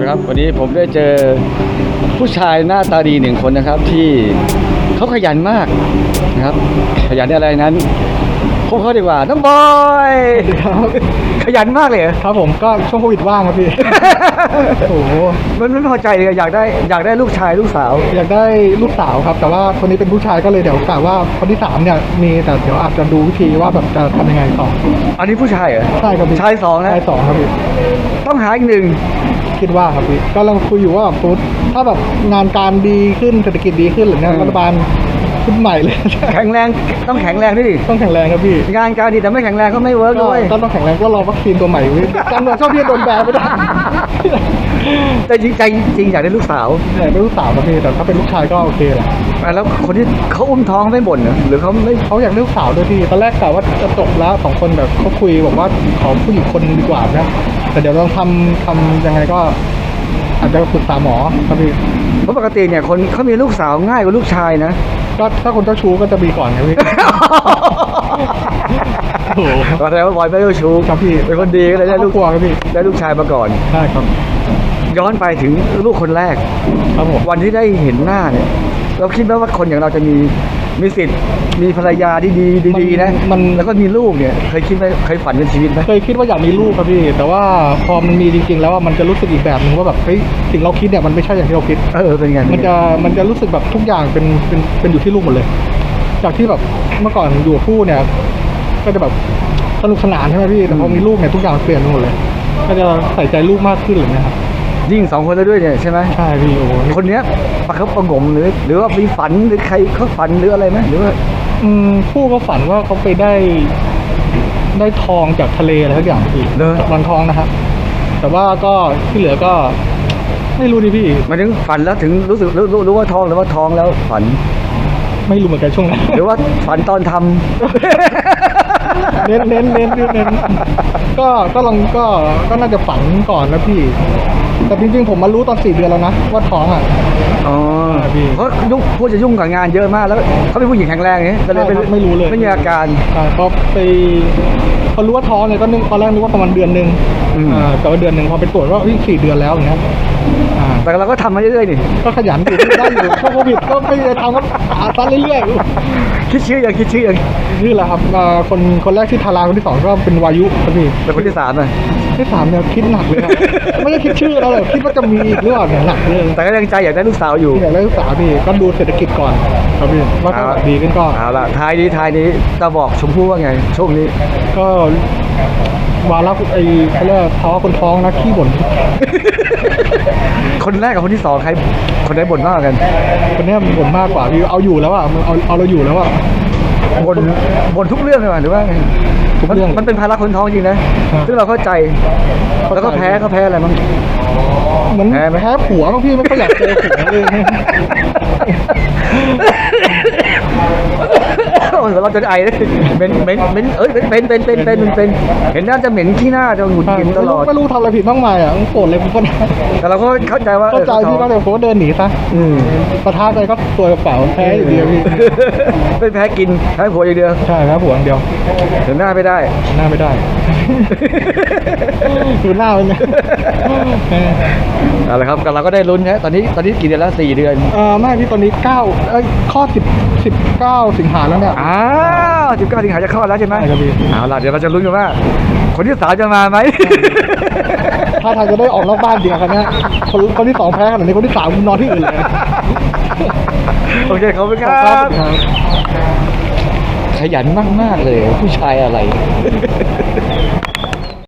นะครับ วันนี้ผมได้เจอผู้ชายหน้าตาดีหนึ่งคนนะครับ ที่เขาขยันมากนะครับ ขยันในอะไรนั้นพวกเขาดีกว่าน้องบอยครับขยันมากเลยเหรอครับผมก็ช่วงโควิดว่างครับพี่ โอ้โหมันไม่พอใจเลยอยากได้อยากได้ลูกชายลูกสาว อยากได้ลูกสาวครับ แต่ว่าคนนี้เป็นผู้ชายก็เลยเดี๋ยวกะว่าคนที่สามเนี่ยมีแต่เดี๋ยวอาจจะดูวิธีว่าแบบจะทำยังไงต่ออันนี้ผู้ชายเหรอใช่ครับพี่ชายสองนะชายสองครับพี่ต้องหาอีกหนึ่ง คิดว่าครับพี่ก็กำลังคุยอยู่ว่าแบบฟุตถ้าแบบงานการดีขึ้นเศรษฐกิจดีขึ้นหรือเนี่ยรัฐบาลชุดใหม่เลย แข็งแรงต้องแข็งแรงด้วยดิต้องแข็งแรงครับพี่งานการดีแต่ไม่แข็งแรงก็ไม่เวิร์กก็ด้วยก็ต้องแข็งแรงก็รอวัคซีนตัวใหม่พี่จำนวนชอบพี่โดนแบนไม่ได้ แต่จริงใจจริงอยากได้ลูกสาวแต่เป็นลูกสาวครับพี่แต่ถ้าเป็นลูกชายก็โอเคแหละแล้วคนที่เขาอุ้มท้องไม่บ่นเหรอหรือเขาไม่เขาอยากได้ลูกสาวด้วยพี่ตอนแรกกะว่าจะจบแล้วสองคนแบบเขาคุยบอกว่าขอผู้หญิงคนหนึ่งดีกว่านะแต่เดี๋ยวลองทำทำยังไงก็อาจจะปรึกษาหมอครับพี่เพราะปกติเนี่ยคนเขามีลูกสาวง่ายกว่าลูกชายนะก็ถ้าคนเจ้าชู้ก็จะมีก่อนครับพี่ โอ้โหก็แสดงว่าบอยไม่เจ้าชู้ครับพี่เป็นคนดีก็เลยได้ลูกครอบครัวครับพี่ได้ลูกชายมาก่อน ใช่ครับ ย้อนไปถึงลูกคนแรก ครับผมวันที่ได้เห็นหน้าเนี่ย เราคิดไหมว่าคนอย่างเราจะมีมีสิทธิ์มีภรรยาที่ดีดีๆนะมัน แล้วก็มีลูกเนี่ยเคยคิดไหมเคยฝันเป็นชีวิตไหมเคยคิดว่าอยากมีลูกครับพี่ แต่ว่าพอมันมีจริง ๆ แล้วอะมันจะรู้สึกอีกแบบหนึ่งว่าแบบเฮ้ยสิ่งเราคิดเนี่ยมันไม่ใช่อย่างที่เราคิด เออเป็นไงมันจะมันจะรู้สึกแบบทุกอย่างเป็นเป็นเป็นอยู่ที่ลูกหมดเลย จากที่แบบเมื่อก่อนอยู่กับคู่เนี่ย ก็จะแบบสนุกสนานใช่ไหมพี่แต่พอมีลูกเนี่ยทุกอย่างเปลี่ยนไปหมดเลย ก็จะใส่ใจลูกมากขึ้นเลยนะครับยิ่งสองคนแล้วด้วยเนี่ยใช่ไหมใช่พี่โอ้โหคนเนี้ยประคับประหงมหรือ หรือว่ามีฝันหรือใครเขาฝันหรืออะไรไหมหรือว่าอืมคู่เขาฝันว่าเขาไปได้ได้ทองจากทะเลอะไรทุกอย่างพี่เนอะวันทองนะครับแต่ว่าก็ที่เหลือก็ไม่รู้ดิพี่หมายถึงฝันแล้วถึงรู้สึกรู้รู้รู้ว่าท้องหรือว่าท้องแล้วฝัน ไม่รู้เหมือนกันช่วงนั้นหรือว่าฝันตอนทำ เน้นเน้นเน้นเน้นก็ก็ลองก็ก็น่าจะฝันก่อนนะพี่ แต่จริงๆผมมารู้ตอนสี่เดือนแล้วนะว่าท้องอะ อ๋อพี่เพราะยุ่งพูดจะยุ่งกับงานเยอะมากแล้วเขาเป็นผู้หญิงแข็งแรงไงก็เลยใช่ครับไม่รู้เลยไม่มีอาการอ่าพอไปพอรู้ว่าท้องเนี่ยก็นึกตอนแรกนึกว่าประมาณเดือนหนึ่งอืมอ่าแต่ว่าเดือนหนึ่งพอไปตรวจว่าเฮ้ยสี่เดือนแล้วอย่างเงี้ยอ่าแต่เราก็ทำมาเรื่อยๆนี่ก็ขยันอยู่ได้อยู่ช่วงโควิดก็ไม่ได้ทำก็หาซันเรื่อยคิดชื่อยังคิดชื่อยังๆนี่แหละครับอ่าคนคนแรกที่ทาราคนที่สองก็เป็นวายุครับพี่เป็นคนที่สามอะที่สามเนี่ยคิดหนักเลยครับไม่ได้คิดชื่อแล้วหรอกคิดว่าจะมีอีกหรือเปล่าเนี่ยหนักเลยแต่ก็ยังใจอยากได้ลูกสาวอยู่อยากได้ลูกสาวพี่ก็ดูเศรษฐกิจก่อนครับพี่ว่าถ้าดีขึ้นก็เอาละท้ายนี้ท้ายนี้ตาบอกชมพู่ว่าไงช่วงนี้ ก็วาระไอ้เขาเรียกว่าภาวะคนท้องนะขี้บ่น คนแรกกับคนที่สองใครคนไหนบ่นมากกว่ากันคนเนี้ยมันบ่นมากกว่าพี่เอาอยู่แล้วอะมันเอาเอาเราอยู่แล้วอะ บ่นบ่นทุกเรื่องเลยว่ะหรือว่าไงทุกเรื่องมันมันเป็นภาระคนท้องจริงนะครับซึ่งเราเข้าใจแล้วก็แพ้ก็แพ้อะไรมั้งเหมือนแพ้ไหม แพ้ผัวบางพี่ไม่ค่อยอยากเจอผัวเลย เราจะไอเลยเป็นเป็นเป็นเอ้ยเป็นเป็นเป็นเป็นเป็นเป็นเห็นหน้าจะเหม็นขี้หน้าจะหงุดหงิดตลอดไม่รู้ทำอะไรผิดมากมายอะโกรธเลยผมก็แต่เราก็เข้าใจว่าเข้าใจออพี่ก็ท้องเลยผมก็เดินหนีซะอืมประท้าใจก็ตัวกระเป๋าแพ้อยู่ดียวพี่เป็นแพ้กินแพ้ผัวอย่างเดียวใช่ครับผัวอย่างเดียวเห็นหน้าไม่ได้หน้าไม่ได้ ดูหน้าเป็นไงเออเอาละครับก็เราก็ได้ลุ้นฮะตอนนี้ตอนนี้กี่เดือนแล้วสี่เดือนเออไม่พี่ตอนนี้เก้าเอ้ยข้อสิบสิบเก้าสิงหาแล้วเนี่ยอ้าวสิบเก้าสิงหาจะคลอดแล้วใช่ไหมใช่ครับพี่เอาล่ะเดี๋ยวเราจะลุ้นกันว่า คนที่สามจะมาไหมถ้าทางจะได้ออกนอกบ้านเดียวกันเนี่ยคนคนที่สองแพ้ขนาดนี้คนที่สามนอนที่อื่นเลยโอเคขอบคุณคครัรับบขยันมาก ๆ เลยผู้ชายอะไร